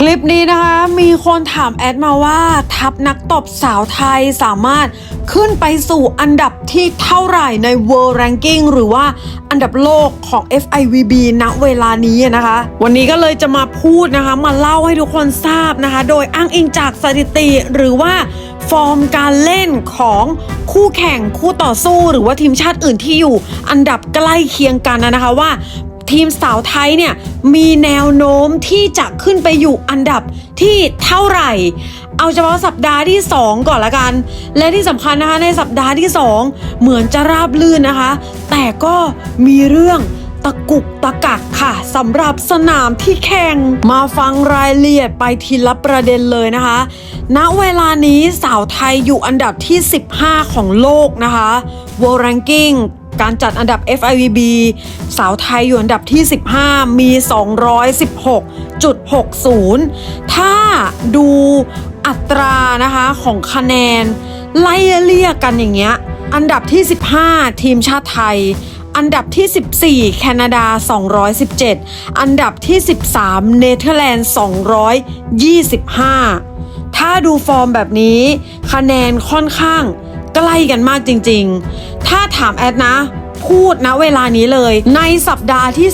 คลิปนี้นะคะมีคนถามแอดมาว่า ทัพนักตบสาวไทยสามารถขึ้นไปสู่อันดับที่เท่าไหร่ใน World Ranking หรือว่าอันดับโลกของ FIVB ณเวลานี้นะคะ วันนี้ก็เลยจะมาพูดนะคะ มาเล่าให้ทุกคนทราบนะคะ โดยอ้างอิงจากสถิติหรือว่าฟอร์มการเล่นของคู่แข่งคู่ต่อสู้หรือว่าทีมชาติอื่นที่อยู่อันดับใกล้เคียงกันนะคะว่า ทีมสาวไทยเนี่ยมีแนวโน้มที่จะขึ้นไปอยู่อันดับที่เท่าไหร่ เอาเฉพาะสัปดาห์ที่ 2 ก่อนละกัน และที่สำคัญนะคะในสัปดาห์ที่ 2 เหมือนจะราบลื่นนะคะ แต่ก็มีเรื่องตะกุกตะกักค่ะสำหรับสนามที่แข่งมาฟังรายละเอียดไปทีละประเด็นเลยนะคะ ณเวลานี้สาวไทยอยู่อันดับที่ 15 ของโลกนะคะ World Ranking การจัดอันดับ FIVB สาวไทยอยู่อันดับที่ 15 มี 216.60 ถ้าดูอัตรานะคะของคะแนน ไล่เลี่ยกันอย่างเงี้ย อันดับที่ 15 ทีมชาติไทยอันดับที่ 14 แคนาดา 217 อันดับที่ 13 เนเธอร์แลนด์ 225 ถ้าดูฟอร์มแบบนี้ คะแนนค่อนข้าง ใกล้กันมากจริง ๆ ถ้าถามแอดนะ พูดนะเวลานี้เลย ในสัปดาห์ที่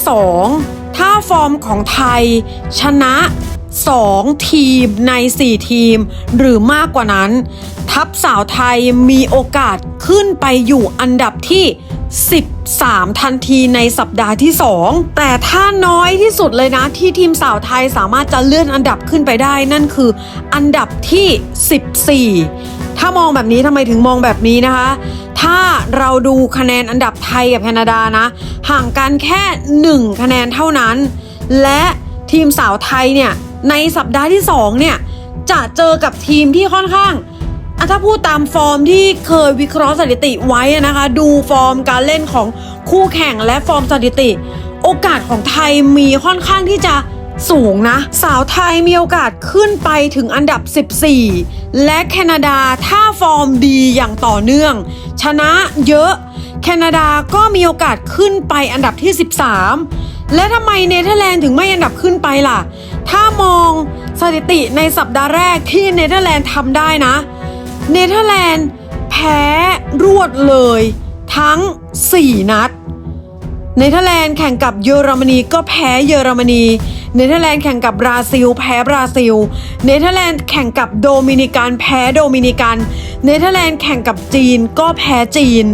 2 ถ้าฟอร์มของไทย ชนะ 2 ทีมใน 4 ทีม หรือมากกว่านั้น ทัพสาวไทยมีโอกาสขึ้นไปอยู่อันดับที่ 13 ทันทีในสัปดาห์ที่ 2 แต่ถ้าน้อยที่สุดเลยนะที่ทีมสาวไทยสามารถจะเลื่อนอันดับขึ้นไปได้นั่นคืออันดับที่ 14 ถ้ามองแบบนี้ทำไมถึงมองแบบนี้นะคะ ถ้าเราดูคะแนนอันดับไทยกับแคนาดานะ ห่างกันแค่ 1 คะแนนเท่านั้น และทีมสาวไทยเนี่ยในสัปดาห์ที่2เนี่ยจะเจอกับทีมที่ค่อนข้างถ้าพูดตามฟอร์มที่เคยวิเคราะห์สถิติไว้นะคะ ดูฟอร์มการเล่นของคู่แข่งและฟอร์มสถิติ โอกาสของไทยมีค่อนข้างที่จะสูงนะ สาวไทยมีโอกาสขึ้นไปถึงอันดับ 14 และแคนาดาถ้าฟอร์มดีอย่างต่อเนื่อง ชนะเยอะ แคนาดาก็มีโอกาสขึ้นไปอันดับที่ 13 และทำไมเนเธอร์แลนด์ถึงไม่อันดับขึ้นไปล่ะ ถ้ามองสถิติในสัปดาห์แรกที่เนเธอร์แลนด์ทำได้นะ เนเธอร์แลนด์แพ้รวดเลย ทั้ง 4 นัด เนเธอร์แลนด์แข่งกับเยอรมนีก็แพ้เยอรมนี เนเธอร์แลนด์แข่งกับบราซิล แพ้บราซิล เนเธอร์แลนด์แข่งกับโดมินิกัน แพ้โดมินิกัน เนเธอร์แลนด์แข่งกับจีนก็แพ้จีน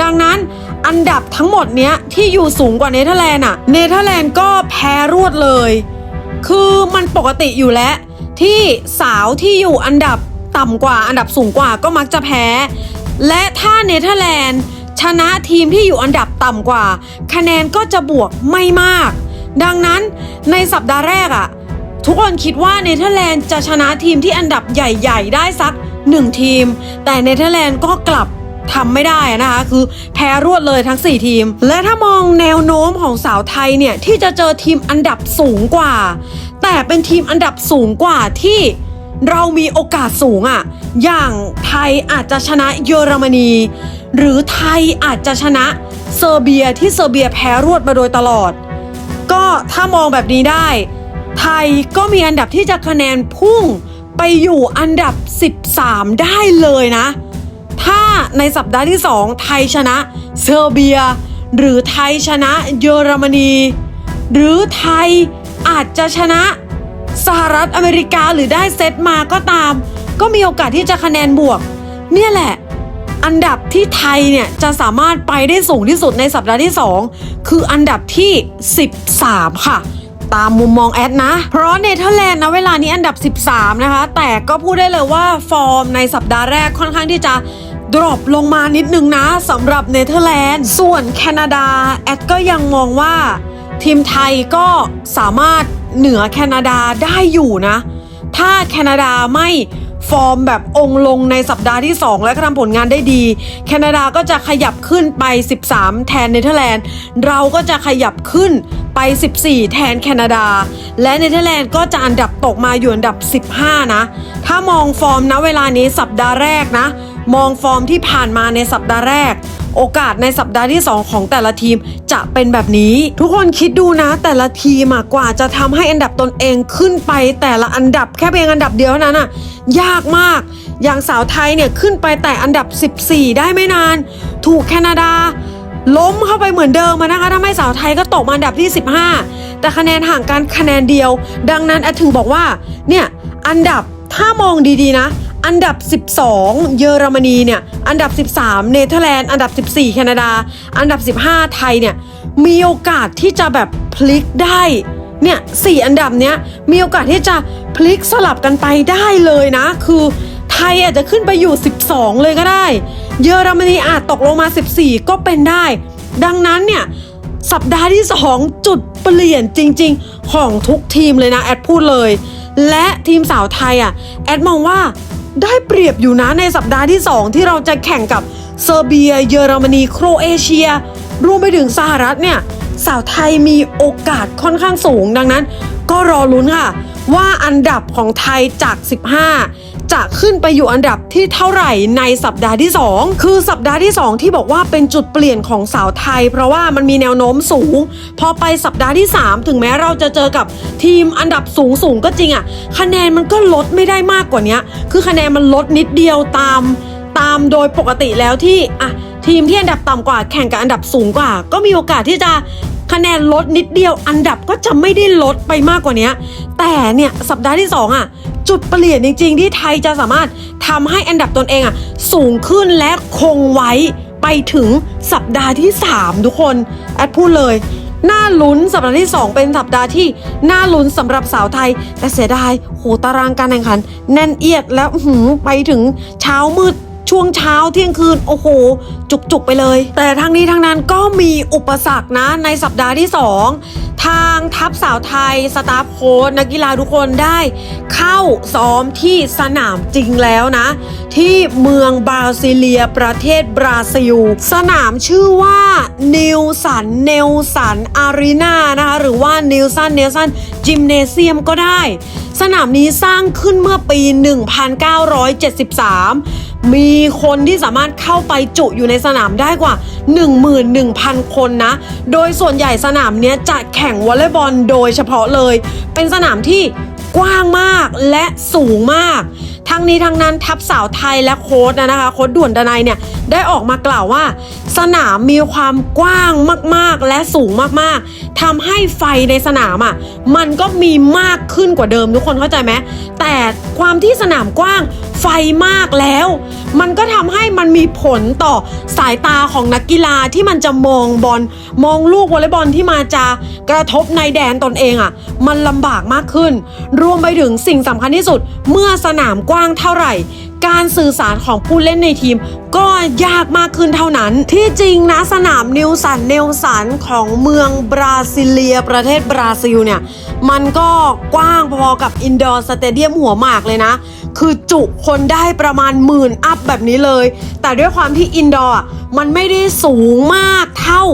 ดังนั้นอันดับทั้งหมดเนี้ยที่อยู่สูงกว่าเนเธอร์แลนด์อะเนเธอร์แลนด์ก็แพ้รวดเลย คือมันปกติอยู่แล้วที่สาวที่อยู่อันดับต่ำกว่าอันดับสูงกว่าก็มักจะแพ้ และถ้าเนเธอร์แลนด์ ชนะทีมที่อยู่อันดับต่ำกว่า คะแนนก็จะบวกไม่มาก ดังนั้นในสัปดาห์แรกอะทุกคนคิดว่าเนเธอร์แลนด์จะชนะทีมที่อันดับใหญ่ ๆ ได้สัก1ทีม แต่เนเธอร์แลนด์ก็กลับทำไม่ได้นะคะคือแพ้รวดเลยทั้ง 4 ทีม และถ้ามองแนวโน้มของสาวไทยเนี่ย ที่จะเจอทีมอันดับสูงกว่า แต่เป็นทีมอันดับสูงกว่าที่เรามีโอกาสสูงอะ่ะ อย่างไทยอาจจะชนะเยอรมนี หรือไทยอาจจะชนะเซอร์เบียที่เซอร์เบียแพ้รวดมาโดยตลอด ก็ถ้ามองแบบนี้ได้ ไทยก็มีอันดับที่จะคะแนนพุ่งไปอยู่อันดับ 13 ได้เลยนะ ถ้าในสัปดาห์ที่ 2 ไทยชนะเซอร์เบีย หรือไทยชนะเยอรมนี หรือไทยอาจจะชนะสหรัฐอเมริกาหรือได้เซตมาก็ตาม ก็มีโอกาสที่จะคะแนนบวก เนี่ยแหละ อันดับที่ไทยเนี่ยจะสามารถไปได้สูงที่สุดในสัปดาห์ที่ 2 คืออันดับที่ 13 ค่ะตามมุมมองแอดนะ เพราะเนเธอร์แลนด์นะเวลานี้อันดับ 13 นะคะ แต่ก็พูดได้เลยว่าฟอร์มในสัปดาห์แรกค่อนข้างที่จะดรอปลงมานิดนึงนะสำหรับเนเธอร์แลนด์ ส่วนแคนาดา แอดก็ยังมองว่า ทีมไทยก็สามารถเหนือแคนาดาได้อยู่นะ ถ้าแคนาดาไม่ ฟอร์มแบบองค์ลงในสัปดาห์ที่ 2 และก็ทำผลงานได้ดี แคนาดาก็จะขยับขึ้นไป 13 แทนเนเธอร์แลนด์ เราก็จะขยับขึ้นไป 14 แทนแคนาดา และเนเธอร์แลนด์ก็จะอันดับตกมาอยู่อันดับ 15 นะ ถ้ามองฟอร์มนะเวลานี้สัปดาห์แรกนะ มองฟอร์มที่ผ่านมาในสัปดาห์แรก โอกาสในสัปดาห์ที่ 2 ของแต่ละทีมจะเป็นแบบนี้ ทุกคนคิดดูนะ แต่ละทีมกว่าจะทำให้อันดับตนเองขึ้นไป แต่ละอันดับแค่เพียงอันดับเดียวนั้นอะยากมาก อย่างสาวไทยเนี่ยขึ้นไปแต่อันดับ 14 ได้ไม่นาน ถูกแคนาดา ล้มเข้าไปเหมือนเดิมอะนะคะทำให้สาวไทยก็ตกมาอันดับที่ 15 แต่คะแนนห่างกันคะแนนเดียว ดังนั้นอถึงบอกว่าเนี่ยอันดับถ้ามองดีๆนะ อันดับ 12 เยอรมนีเนี่ยอันดับ 13 เนเธอร์แลนด์อันดับ 14 แคนาดา อันดับ 15 ไทยเนี่ยมีโอกาสที่จะแบบพลิกได้เนี่ยสี่อันดับเนี้ยมีโอกาสที่จะพลิกสลับกันไปได้เลยนะ คือไทยอาจจะขึ้นไปอยู่ 12 เลยก็ได้ เยอรมนีอาจตกลงมา 14 ก็เป็นได้ ดังนั้นเนี่ยสัปดาห์ที่ 2 จุดเปลี่ยนจริง ๆ ของทุกทีมเลยนะ แอดพูดเลย และทีมสาวไทยอะแอดมองว่า ได้เปรียบอยู่นะในสัปดาห์ที่ 2 ที่เราจะแข่งกับเซอร์เบีย เยอรมนี โครเอเชีย รวมไปถึงสหรัฐเนี่ย สาวไทยมีโอกาสค่อนข้างสูงดังนั้น ก็รอลุ้นค่ะ ว่าอันดับของไทยจาก 15 จะขึ้นไปอยู่อันดับที่เท่าไหร่ในสัปดาห์ที่ 2 คือสัปดาห์ที่ 2 ที่บอกว่าเป็นจุดเปลี่ยนของสาวไทย เพราะว่ามันมีแนวโน้มสูง พอไปสัปดาห์ที่ 3 ถึงแม้เราจะเจอกับทีมอันดับสูงสูงก็จริงอะ่ะคะแนนมันก็ลดไม่ได้มากกว่านี้คือคะแนนมันลดนิดเดียวตามตามโดยปกติแล้วที่อะทีมที่อันดับต่ำกว่าแข่งกับอันดับสูงกว่า ก็มีโอกาสที่จะคะแนนลดนิดเดียว อันดับก็จะไม่ได้ลดไปมากกว่านี้แต่เนี่ยสัปดาห์ที่ 2 อะ จุดเปลี่ยนจริง ๆ ที่ไทยจะสามารถทำให้อันดับตนเองอะสูงขึ้นและคงไว้ไปถึงสัปดาห์ที่ 3 ทุกคนแอดพูดเลยน่าลุ้นสัปดาห์ที่ 2 เป็นสัปดาห์ที่น่าลุ้นสำหรับสาวไทย แต่เสียดายโหตารางการแข่งขัน แน่นเอียดแล้วหืไปถึงเช้ามืด ช่วงเช้าเที่ยงคืนโอ้โห จุกๆไปเลย แต่ทั้งนี้ทั้งนั้นก็มีอุปสรรคนะในสัปดาห์ที่ 2 ทางทัพสาวไทย สตาฟโค้ชนักกีฬาทุกคนได้เข้าซ้อมที่สนามจริงแล้วนะ ที่เมืองบราซิเลียประเทศบราซิล สนามชื่อว่านิวสันเนลสันอารีนานะคะหรือว่านิวสันเนลสันจิมเนเซียมก็ได้ สนามนี้สร้างขึ้นเมื่อปี 1973 มีคนที่สามารถเข้าไปจุอยู่ในสนามได้กว่า 11,000 คนนะ โดยส่วนใหญ่สนามเนี้ยจะแข่งวอลเลย์บอลโดยเฉพาะเลย เป็นสนามที่กว้างมากและสูงมากทั้งนี้ทั้งนั้นทัพสาวไทยและโค้ดนะคะโค้ดด่วนดนัยเนี่ยได้ออกมากล่าวว่า สนามมีความกว้างมากๆและสูงมากๆทำให้ไฟในสนามอะมันก็มีมากขึ้นกว่าเดิมทุกคนเข้าใจไหมแต่ความที่สนามกว้างไฟมากแล้ว มันก็ทำให้มันมีผลต่อสายตาของนักกีฬาที่มันจะมองบอลมองลูกวอลเลย์บอลที่มาจะกระทบในแดนตนเองอะ มันลำบากมากขึ้น รวมไปถึงสิ่งสำคัญที่สุดเมื่อสนามกว้างเท่าไหร่ การสื่อสารของผู้เล่นในทีม ก็ยากมากขึ้นเท่านั้น ที่จริงนะสนามนิวสันเนลสันของเมืองบราซิเลียประเทศบราซิลเนี่ย มันก็กว้างพอๆกับอินดอร์สเตเดียมหัวหมากเลยนะ คือจุคนได้ประมาณหมื่นอัพแบบนี้เลย แต่ด้วยความที่อินดอร์มันไม่ได้สูงมากเท่า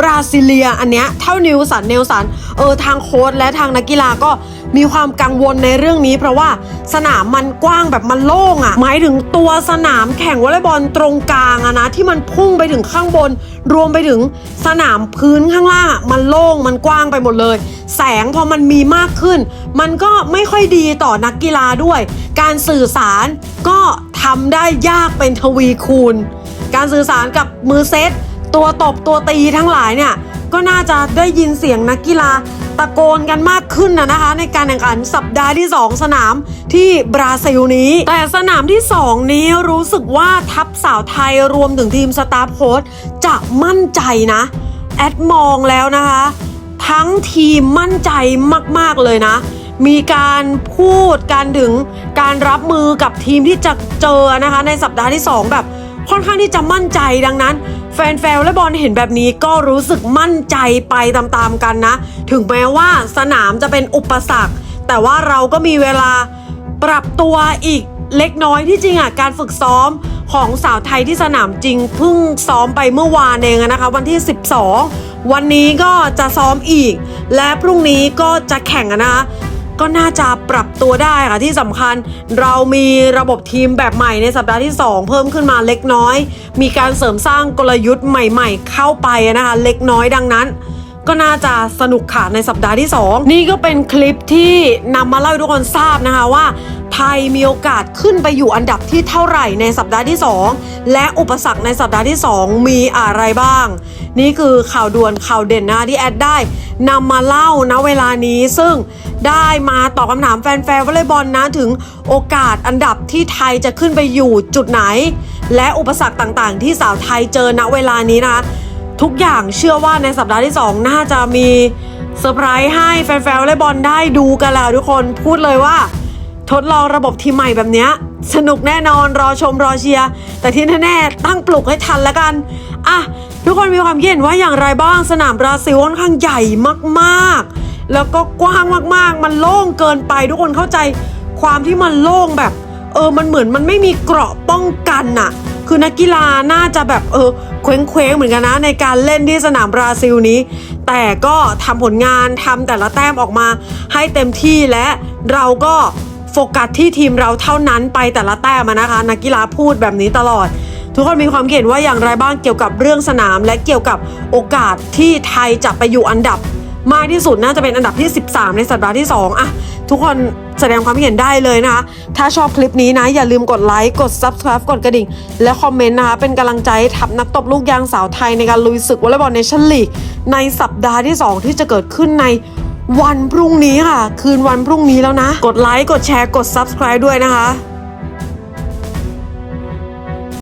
บราซิเลียอันเนี้ยเท่านิวสันเนลสันเออทางโค้ชและทางนักกีฬาก็มีความกังวลในเรื่องนี้ เพราะว่าสนามมันกว้างแบบมันโล่งอะ่ะ หมายถึงตัวสนามแข่งวอลเลย์บอลตรงกลางอะนะที่มันพุ่งไปถึงข้างบน รวมไปถึงสนามพื้นข้างล่างมันโล่งมันกว้างไปหมดเลย แสงพอมันมีมากขึ้น มันก็ไม่ค่อยดีต่อนักกีฬาด้วย การสื่อสารก็ทำได้ยากเป็นทวีคูณ การสื่อสารกับมือเซต ตัวตบตัวตีทั้งหลายเนี่ยก็น่าจะได้ยินเสียงนักกีฬาตะโกนกันมากขึ้นนะนะคะ ในการแข่งขันสัปดาห์ที่ 2 สนามที่บราซิลนี้ แต่สนามที่ 2 นี้รู้สึกว่าทัพสาวไทยรวมถึงทีมสตาฟโค้ชจะมั่นใจนะ แอดมองแล้วนะคะ ทั้งทีมมั่นใจมาก ๆ เลยนะ มีการพูดการถึงการรับมือกับทีมที่จะเจอนะคะ ในสัปดาห์ที่ 2 แบบค่อนข้างที่จะมั่นใจดังนั้น แฟนๆและบอลเห็นแบบนี้ก็รู้สึกมั่นใจไปตามๆกันนะ ถึงแม้ว่าสนามจะเป็นอุปสรรค แต่ว่าเราก็มีเวลาปรับตัวอีกเล็กน้อยที่จริงอะการฝึกซ้อมของสาวไทยที่สนามจริงเพิ่งซ้อมไปเมื่อวานเองนะคะ วันที่ 12 วันนี้ก็จะซ้อมอีก และพรุ่งนี้ก็จะแข่งนะคะ ก็น่าจะปรับตัวได้ค่ะที่สำคัญเรามีระบบทีมแบบใหม่ในสัปดาห์ที่ 2 เพิ่มขึ้นมาเล็กน้อย มีการเสริมสร้างกลยุทธ์ใหม่ ๆ เข้าไปนะคะเล็กน้อยดังนั้นก็น่าจะสนุกค่ะในสัปดาห์ที่ 2 นี่ก็เป็นคลิปที่นำมาเล่าให้ทุกคนทราบนะคะว่า ไทยมีโอกาสขึ้นไปอยู่อันดับที่เท่าไหร่ในสัปดาห์ที่ 2 และอุปสรรคในสัปดาห์ที่ 2 มีอะไรบ้าง นี่คือข่าวด่วนข่าวเด่นนะที่แอดได้นำมาเล่าณเวลานี้ซึ่งได้มาตอบคำถามแฟนๆวอลเลย์บอลนะถึงโอกาสอันดับที่ไทยจะขึ้นไปอยู่จุดไหน และอุปสรรคต่างๆ ที่สาวไทยเจอณเวลานี้นะคะทุกอย่างเชื่อว่าในสัปดาห์ที่ 2 น่าจะมีเซอร์ไพรส์ให้แฟนๆวอลเลย์บอลได้ดูกันแล้วทุกคนพูดเลยว่า ทดลองระบบทีมใหม่แบบเนี้ยสนุกแน่นอนรอชมรอเชียร์แต่ที่แน่ๆตั้งปลุกให้ทันแล้วกันอะทุกคนมีความเห็นว่าอย่างไรบ้างสนามบราซิลค่อนข้างใหญ่มากๆ แล้วก็กว้างมากๆ มันโล่งเกินไปทุกคนเข้าใจความที่มันโล่งแบบ เออมันเหมือนมันไม่มีเกราะป้องกันน่ะ คือนักกีฬาน่าจะแบบเออเคว้งเคว้งเหมือนกันนะในการเล่นที่สนามบราซิลนี้ แต่ก็ทำผลงานทำแต่ละแต้มออกมาให้เต็มที่และเราก็ โฟกัสที่ทีมเราเท่านั้นไปแต่ละแต้มนะคะ นักกีฬาพูดแบบนี้ตลอด ทุกคนมีความเห็นว่าอย่างไรบ้างเกี่ยวกับเรื่องสนาม และเกี่ยวกับโอกาสที่ไทยจะไปอยู่อันดับ มากที่สุดน่าจะเป็นอันดับที่ 13 ในสัปดาห์ที่ 2อะทุกคนแสดงความเห็นได้เลยนะคะ ถ้าชอบคลิปนี้นะ อย่าลืมกดไลค์ กด Subscribe กดกระดิ่ง และคอมเมนต์นะคะ เป็นกำลังใจทัพนักตบลูกยางสาวไทยในการลุยศึกวอลเลย์บอลเนชั่นลีกในสัปดาห์ที่ 2 ที่จะเกิดขึ้นใน วันพรุ่งนี้ค่ะ คืนวันพรุ่งนี้แล้วนะ กดไลค์กดแชร์กด Subscribe ด้วยนะคะ